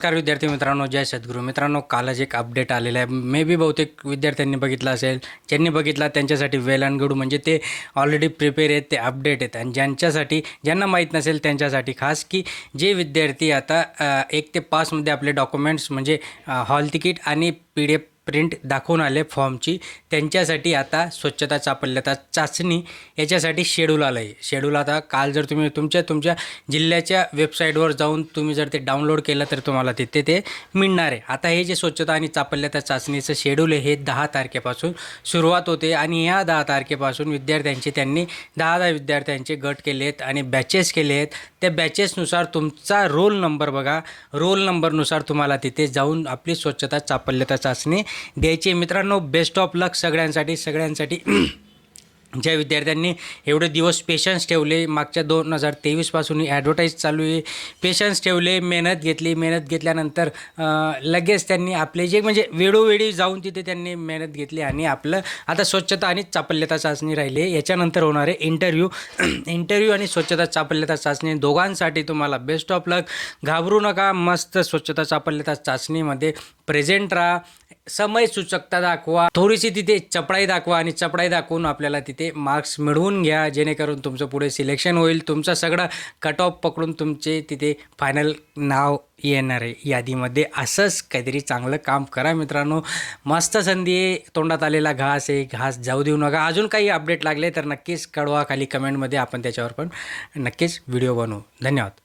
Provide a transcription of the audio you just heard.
नमस्कार विद्यार्थी मित्रांनो जय सद्गुरू. मित्रांनो कालच एक अपडेट आलेला आहे. मे बी बहुतेक विद्यार्थ्यांनी बघितलं असेल. ज्यांनी बघितला त्यांच्यासाठी वेल अँड गुड म्हणजे ते ऑलरेडी प्रिपेअर आहेत ते अपडेट आहेत. आणि ज्यांच्यासाठी ज्यांना माहीत नसेल त्यांच्यासाठी खास की जे विद्यार्थी आता एक ते पाचमध्ये आपले डॉक्युमेंट्स म्हणजे हॉल तिकीट आणि पी डी एफ प्रिंट दाखवून आले फॉर्मची. त्यांच्यासाठी आता स्वच्छता चापल्यता चाचणी याच्यासाठी शेड्यूल आलं आहे शेड्यूल आता काल जर तुम्ही तुमच्या तुमच्या जिल्ह्याच्या वेबसाईटवर जाऊन तुम्ही जर ते डाउनलोड केलं तर तुम्हाला तिथे ते मिळणार आहे. आता हे जे स्वच्छता आणि चापल्यता चाचणीचं शेड्यूल आहे हे दहा तारखेपासून सुरुवात होते आणि या दहा तारखेपासून विद्यार्थ्यांचे त्यांनी दहा दहा विद्यार्थ्यांचे गट केले आहेत आणि बॅचेस केले आहेत त्या बॅचेसनुसार तुमचा रोल नंबर बघा. रोल नंबरनुसार तुम्हाला तिथे जाऊन आपली स्वच्छता चापल्यता चाचणी द्यायची. मित्रांनो बेस्ट ऑफ लक सगळ्यांसाठी सगळ्यांसाठी. ज्या विद्यार्थ्यांनी एवढे दिवस पेशन्स ठेवले मागच्या दोन हजार तेवीसपासून ही ॲडव्हर्टाईज चालू आहे. पेशन्स ठेवले मेहनत घेतली. मेहनत घेतल्यानंतर लगेच त्यांनी आपले जे म्हणजे वेळोवेळी जाऊन तिथे त्यांनी मेहनत घेतली आणि आपलं आता स्वच्छता आणि चापल्यता चाचणी राहिली. आहे याच्यानंतर होणारे इंटरव्ह्यू इंटरव्ह्यू आणि स्वच्छता चापल्यता चाचणी दोघांसाठी तुम्हाला बेस्ट ऑफ लक घाबरू नका मस्त स्वच्छता चापल्यता चाचणीमध्ये प्रेझेंट राहा. समय सूचकता दाखवा थोडीशी तिथे चपळाई दाखवा आणि चपळाई दाखवून आपल्याला तिथे मार्क्स मिळवून घ्या जेणेकरून तुमचं पुढे सिलेक्शन होईल. तुमचं सगळं कट ऑफ पकडून तुमचे तिथे फायनल नाव येणार आहे. यादीमध्ये असंच काहीतरी चांगलं काम करा मित्रांनो. मस्त संधी आहे. तोंडात आलेला घास आहे. घास जाऊ देऊ नका. अजून काही अपडेट लागले तर नक्कीच कळवा. खाली कमेंटमध्ये आपण त्याच्यावर पण नक्कीच व्हिडिओ बनवू. धन्यवाद.